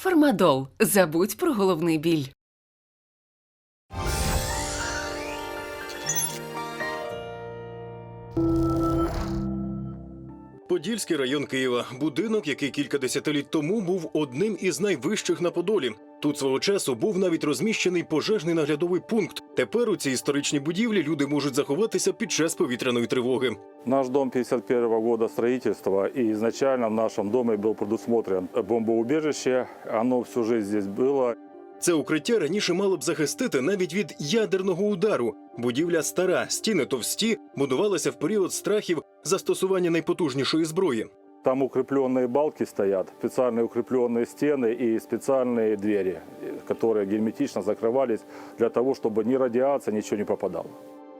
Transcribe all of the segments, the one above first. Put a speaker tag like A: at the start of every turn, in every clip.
A: Фармадол. Забудь про головний біль.
B: Подільський район Києва будинок, який кілька десятиліть тому був одним із найвищих на Подолі. Тут свого часу був навіть розміщений пожежний наглядовий пункт. Тепер у цій історичній будівлі люди можуть заховатися під час повітряної тривоги.
C: Наш дом 51 года строительства, и изначально в нашем доме был предусмотрен бомбоубежище. Оно всю жизнь здесь было.
B: Це укриття раніше мало б захистити навіть від ядерного удару. Будівля стара, стіни товсті, будувалася в період страхів застосування найпотужнішої зброї.
C: Там укрепленные балки стоят, специальные укрепленные стены и специальные двери, которые герметично закрывались для того, чтобы ни радиация, ничего не попадало.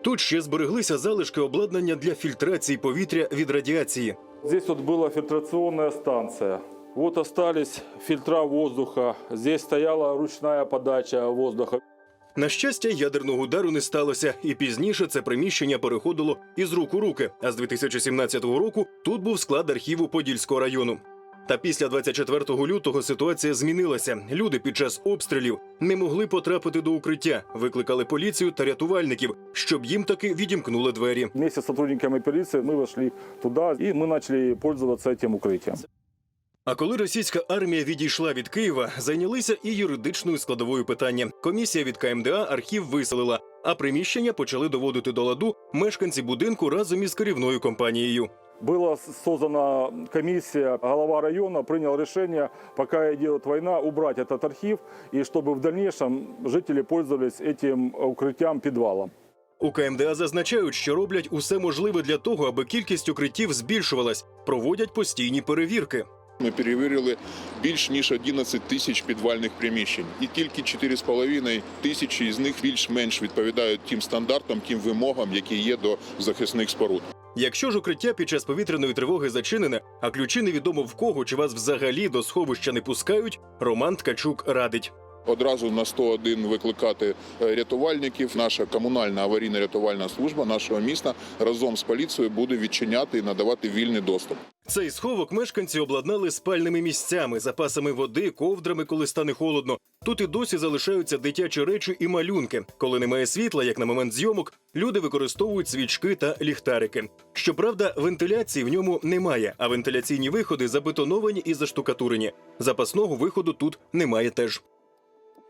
B: Тут ще збереглися залишки обладнання для фільтрації повітря від радіації.
C: Здесь вот была фильтрационная станция. Вот остались фильтра воздуха. Здесь стояла ручная подача воздуха.
B: На щастя, ядерного удару не сталося, і пізніше це приміщення переходило із рук у руки. А з 2017 року тут був склад архіву Подільського району. Та після 24 лютого ситуація змінилася. Люди під час обстрілів не могли потрапити до укриття, викликали поліцію та рятувальників, щоб їм таки відімкнули двері.
C: Вместе с сотрудниками полиции мы вошли туда, и мы начали пользоваться этим укрытием.
B: А коли російська армія відійшла від Києва, зайнялися і юридичною складовою питання. Комісія від КМДА архів виселила, а приміщення почали доводити до ладу мешканці будинку разом із керівною компанією.
C: Была создана комиссия, глава района принял решение, пока идет война, убрать этот архив, и чтобы в дальнейшем жители пользовались этим укрытием подвалом.
B: У КМДА зазначають, що роблять усе можливе для того, аби кількість укриттів збільшувалась, проводять постійні перевірки.
D: Ми перевірили більш ніж 11 тисяч підвальних приміщень, і тільки 4,5 тисячі з них більш-менш відповідають тим стандартам, тим вимогам, які є до захисних споруд.
B: Якщо ж укриття під час повітряної тривоги зачинене, а ключі невідомо в кого чи вас взагалі до сховища не пускають, Роман Ткачук радить.
D: Одразу на 101 викликати е, рятувальників. Наша комунальна аварійна рятувальна служба нашого міста разом з поліцією буде відчиняти і надавати вільний доступ.
B: Цей сховок мешканці обладнали спальними місцями, запасами води, ковдрами, коли стане холодно. Тут і досі залишаються дитячі речі і малюнки. Коли немає світла, як на момент зйомок, люди використовують свічки та ліхтарики. Щоправда, вентиляції в ньому немає, а вентиляційні виходи забетоновані і заштукатурені. Запасного виходу тут немає теж.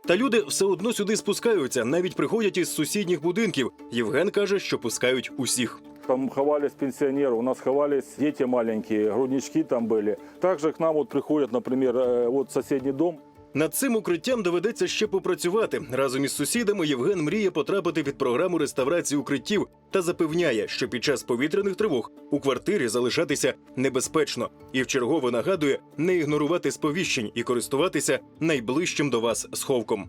B: Та люди все одно сюди спускаються, навіть приходять із сусідніх будинків. Євген каже, що пускають усіх.
C: Там ховались пенсионеры, у нас ховались дети маленькие, груднички там были. Также к нам вот приходят, например, э, вот соседний дом,
B: Над цим укриттям доведеться ще попрацювати. Разом із сусідами Євген мріє потрапити під програму реставрації укриттів та запевняє, що під час повітряних тривог у квартирі залишатися небезпечно і вчергове нагадує не ігнорувати сповіщень і користуватися найближчим до вас сховком.